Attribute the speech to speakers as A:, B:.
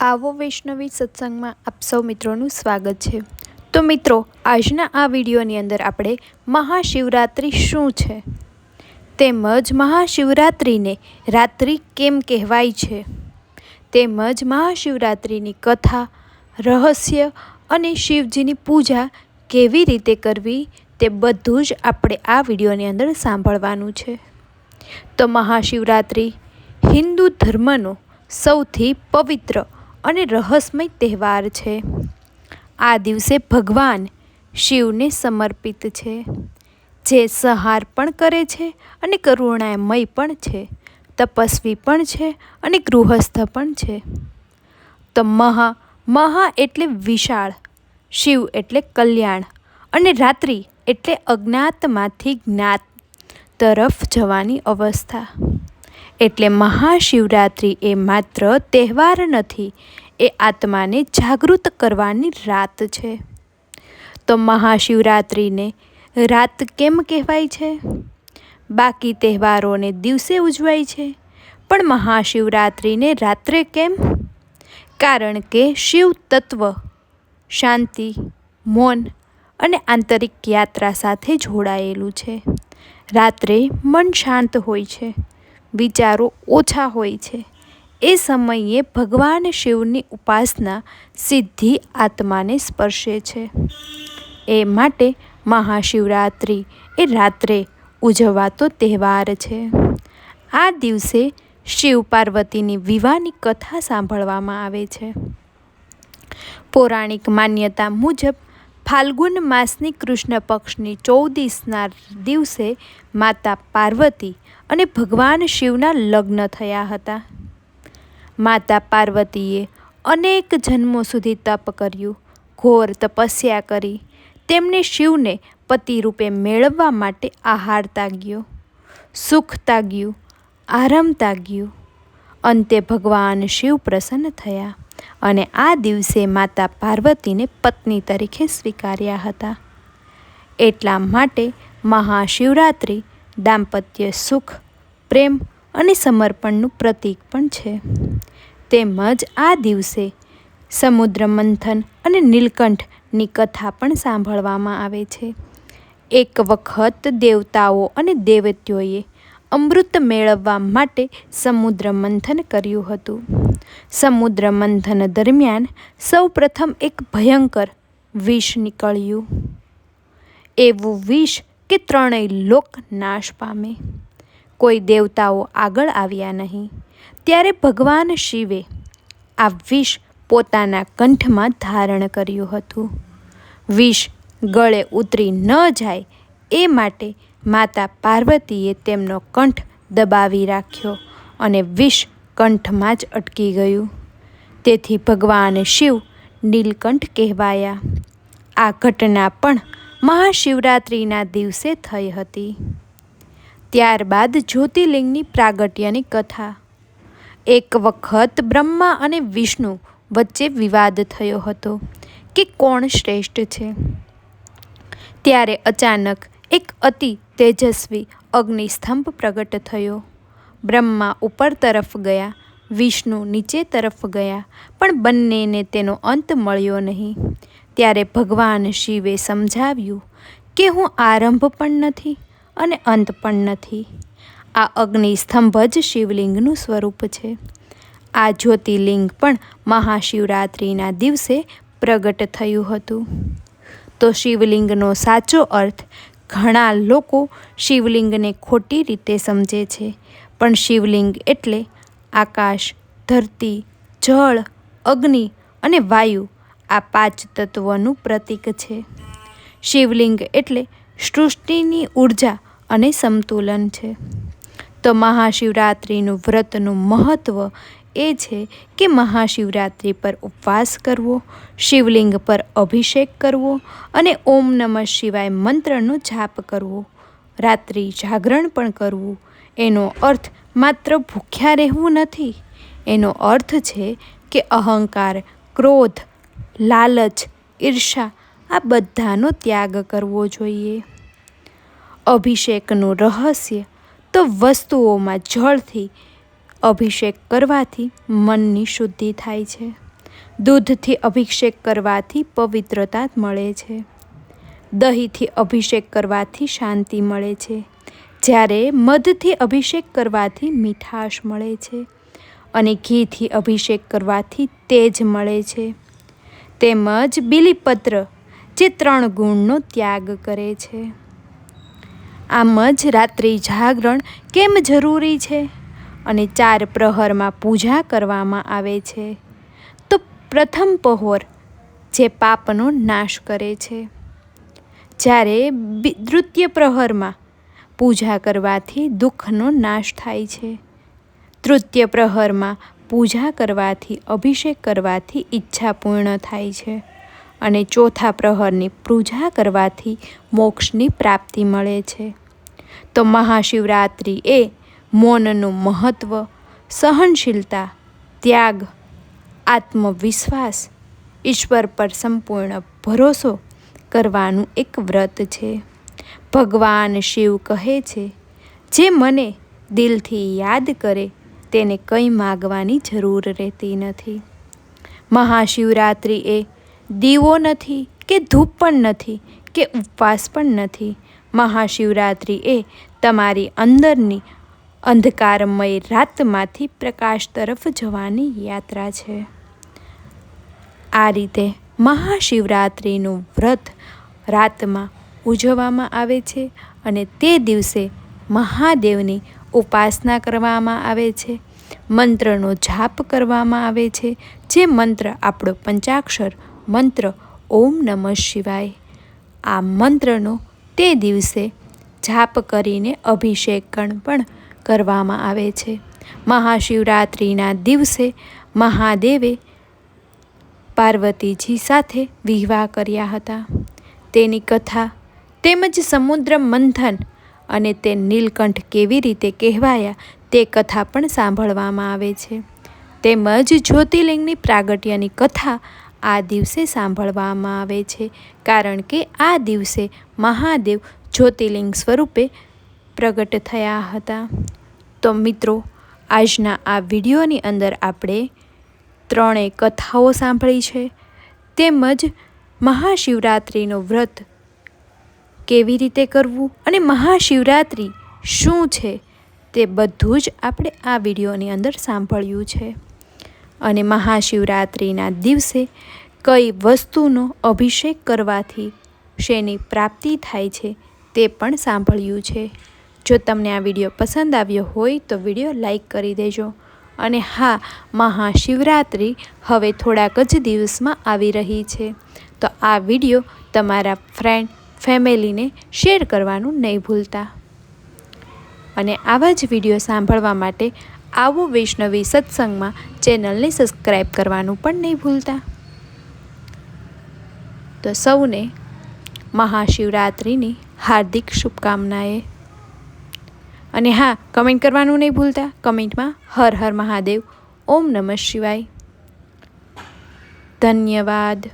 A: આવો વૈષ્ણવી સત્સંગમાં આપ સૌ મિત્રોનું સ્વાગત છે. તો મિત્રો, આજના આ વિડીયોની અંદર આપણે મહાશિવરાત્રિ શું છે? તેમજ મહાશિવરાત્રિને રાત્રિ કેમ કહેવાય છે? તેમજ મહાશિવરાત્રિની કથા, રહસ્ય અને શિવજીની પૂજા કેવી રીતે કરવી તે બધું જ આપણે આ વિડીયોની અંદર સાંભળવાનું છે. તો મહાશિવરાત્રિ હિન્દુ ધર્મનો સૌથી પવિત્ર અને રહસ્યમય તહેવાર છે. આ દિવસે ભગવાન શિવને સમર્પિત છે, જે સંહાર પણ કરે છે અને કરુણામય પણ છે, તપસ્વી પણ છે અને ગૃહસ્થ પણ છે. તો મહા મહા એટલે વિશાળ, શિવ એટલે કલ્યાણ અને રાત્રિ એટલે અજ્ઞાતમાંથી જ્ઞાત તરફ જવાની અવસ્થા. એટલે મહાશિવરાત્રિ એ માત્ર તહેવાર નથી, એ આત્માને જાગૃત કરવાની રાત છે. તો મહાશિવરાત્રિને રાત કેમ કહેવાય છે? બાકી તહેવારોને દિવસે ઉજવાય છે, પણ મહાશિવરાત્રિને રાત્રે કેમ? કારણ કે શિવ તત્વ શાંતિ, મૌન અને આંતરિક યાત્રા સાથે જોડાયેલું છે. રાત્રે મન શાંત હોય છે વિચારો ઓછા હોય છે. એ સમયે ભગવાન શિવની ઉપાસના સિદ્ધિ આત્માને સ્પર્શે છે. એ માટે મહાશિવરાત્રિ એ રાત્રે ઉજવાતો તહેવાર છે. આ દિવસે શિવ પાર્વતીની વિવાહની કથા સાંભળવામાં આવે છે. પૌરાણિક માન્યતા મુજબ ફાલ્ગુન માસની કૃષ્ણ પક્ષની ચૌદીસના દિવસે માતા પાર્વતી અને ભગવાન શિવના લગ્ન થયા હતા. માતા પાર્વતીએ અનેક જન્મો સુધી તપ કર્યું, ઘોર તપસ્યા કરી, તેમને શિવને પતિ રૂપે મેળવવા માટે આહાર તાગ્યો, સુખ તાગ્યું, આરામ તાગ્યું. અંતે ભગવાન શિવ પ્રસન્ન થયા અને આ દિવસે માતા પાર્વતીને પત્ની તરીકે સ્વીકાર્યા હતા. એટલા માટે મહાશિવરાત્રિ દાંપત્ય સુખ, પ્રેમ અને સમર્પણનું પ્રતીક પણ છે. તેમજ આ દિવસે સમુદ્ર મંથન અને નીલકંઠની કથા પણ સાંભળવામાં આવે છે. એક વખત દેવતાઓ અને દેવત્યોએ અમૃત મેળવવા માટે સમુદ્ર મંથન કર્યું હતું. સમુદ્ર મંથન દરમિયાન સૌ પ્રથમ એક ભયંકર વિષ નીકળ્યું. એવું વિષ કે ત્રણેય લોક નાશ પામે. કોઈ દેવતાઓ આગળ આવ્યા નહીં. ત્યારે ભગવાન શિવે આ વિષ પોતાના કંઠમાં ધારણ કર્યું હતું. વિષ ગળે ઉતરી ન જાય એ માટે માતા પાર્વતીએ તેમનો કંઠ દબાવી રાખ્યો અને વિષ કંઠમાં જ અટકી ગયું. તેથી ભગવાન શિવ નીલકંઠ કહેવાયા. આ ઘટના પણ મહાશિવરાત્રિના દિવસે થઈ હતી. ત્યારબાદ જ્યોતિર્લિંગની પ્રાગટ્યની કથા. એક વખત બ્રહ્મા અને વિષ્ણુ વચ્ચે વિવાદ થયો હતો કે કોણ શ્રેષ્ઠ છે? ત્યારે અચાનક એક અતિ તેજસ્વી અગ્નિસ્તંભ પ્રગટ થયો. બ્રહ્મા ઉપર તરફ ગયા, વિષ્ણુ નીચે તરફ ગયા, પણ બંનેને તેનો અંત મળ્યો નહીં. ત્યારે ભગવાન શિવે સમજાવ્યું કે હું આરંભ પણ નથી અને અંત પણ નથી. આ અગ્નિસ્તંભ જ શિવલિંગનું સ્વરૂપ છે. આ જ્યોતિર્લિંગ પણ મહાશિવરાત્રિના દિવસે પ્રગટ થયું હતું. તો શિવલિંગનો સાચો અર્થ ઘણા લોકો શિવલિંગને ખોટી રીતે સમજે છે. પણ શિવલિંગ એટલે આકાશ, ધરતી, જળ, અગ્નિ અને વાયુ આ પાંચ તત્વોનું પ્રતીક છે. શિવલિંગ એટલે સૃષ્ટિની ઊર્જા અને સમતુલન છે. તો મહાશિવરાત્રિનું વ્રતનું મહત્ત્વ એ છે કે મહાશિવરાત્રિ પર ઉપવાસ કરવો, શિવલિંગ પર અભિષેક કરવો અને ઓમ નમઃ શિવાય મંત્રનો જાપ કરવો, રાત્રિ જાગરણ પણ કરવું. એનો અર્થ માત્ર ભૂખ્યા રહેવું નથી. એનો અર્થ છે કે અહંકાર, ક્રોધ, લાલચ, ઈર્ષા આ બધાનો ત્યાગ કરવો જોઈએ. અભિષેકનું રહસ્ય તો વસ્તુઓમાં જળથી અભિષેક કરવાથી મનની શુદ્ધિ થાય છે. દૂધથી અભિષેક કરવાથી પવિત્રતા મળે છે. દહીંથી અભિષેક કરવાથી શાંતિ મળે છે. જ્યારે મધથી અભિષેક કરવાથી મીઠાશ મળે છે અને ઘીથી અભિષેક કરવાથી તેજ મળે છે. તેમજ બિલીપત્ર, જે ત્રણ ગુણનો ત્યાગ કરે છે. આમ જ રાત્રિ જાગરણ કેમ જરૂરી છે? અને ચાર પ્રહરમાં પૂજા કરવામાં આવે છે. તો પ્રથમ પહોર જે પાપનો નાશ કરે છે. જ્યારે તૃતીય પ્રહરમાં પૂજા કરવાથી દુઃખનો નાશ થાય છે. તૃતીય પ્રહરમાં પૂજા કરવાથી અભિષેક કરવાથી ઈચ્છા પૂર્ણ થાય છે. અને ચોથા પ્રહરની પૂજા કરવાથી મોક્ષની પ્રાપ્તિ મળે છે. તો મહાશિવરાત્રિ એ મૌનનું મહત્ત્વ સહનશીલતા, ત્યાગ, આત્મવિશ્વાસ, ઈશ્વર પર સંપૂર્ણ ભરોસો કરવાનું એક વ્રત છે. ભગવાન શિવ કહે છે, જે મને દિલથી યાદ કરે, તેને કંઈ માગવાની જરૂર રહેતી નથી. મહાશિવરાત્રિ એ દીવો નથી કે ધૂપ પણ નથી કે ઉપવાસ પણ નથી. મહાશિવરાત્રિ એ તમારી અંદરની અંધકારમય રાતમાંથી પ્રકાશ તરફ જવાની યાત્રા છે. આ રીતે મહાશિવરાત્રિનું વ્રત રાતમાં ઉજવવામાં આવે છે અને તે દિવસે મહાદેવની ઉપાસના કરવામાં આવે છે. મંત્રનો જાપ કરવામાં આવે છે, જે મંત્ર આપણો પંચાક્ષર મંત્ર ઓમ નમઃ શિવાય. આ મંત્રનો તે દિવસે જાપ કરીને અભિષેકણ પણ કરવામાં આવે છે. મહાશિવરાત્રિના દિવસે મહાદેવે પાર્વતીજી સાથે વિવાહ કર્યા હતા. તેની કથા તેમજ સમુદ્ર મંથન અને તે નીલકંઠ કેવી રીતે કહેવાયા તે કથા પણ સાંભળવામાં આવે છે. તેમજ જ્યોતિર્લિંગની પ્રાગટ્યની કથા આ દિવસે સાંભળવામાં આવે છે. કારણ કે આ દિવસે મહાદેવ જ્યોતિર્લિંગ સ્વરૂપે પ્રગટ થયા હતા. તો મિત્રો, આજના આ વિડીયોની અંદર આપણે ત્રણેય કથાઓ સાંભળી છે. તેમજ મહાશિવરાત્રિનું વ્રત કેવી રીતે કરવું અને મહાશિવરાત્રિ શું છે તે બધું જ આપણે આ વિડીયોની અંદર સાંભળ્યું છે. અને મહાશિવરાત્રિના દિવસે કઈ વસ્તુનો અભિષેક કરવાથી શેની પ્રાપ્તિ થાય છે તે પણ સાંભળ્યું છે. જો તમને આ વીડિયો પસંદ આવ્યો હોય તો વીડિયો લાઈક કરી દેજો. અને હા, મહાશિવરાત્રિ હવે થોડાક જ દિવસમાં આવી રહી છે. તો આ વીડિયો તમારા ફ્રેન્ડ ફેમિલીને શેર કરવાનું નહીં ભૂલતા. અને આવા જ વીડિયો સાંભળવા માટે આવો વૈષ્ણવી સત્સંગમાં ચેનલને સબસ્ક્રાઈબ કરવાનું પણ નહીં ભૂલતા. તો સૌને મહાશિવરાત્રિની હાર્દિક શુભકામનાએ. અને હા કમેન્ટ કરવાનું નહીં ભૂલતા. કમેન્ટમાં હર હર મહાદેવ. ઓમ નમઃ શિવાય. ધન્યવાદ.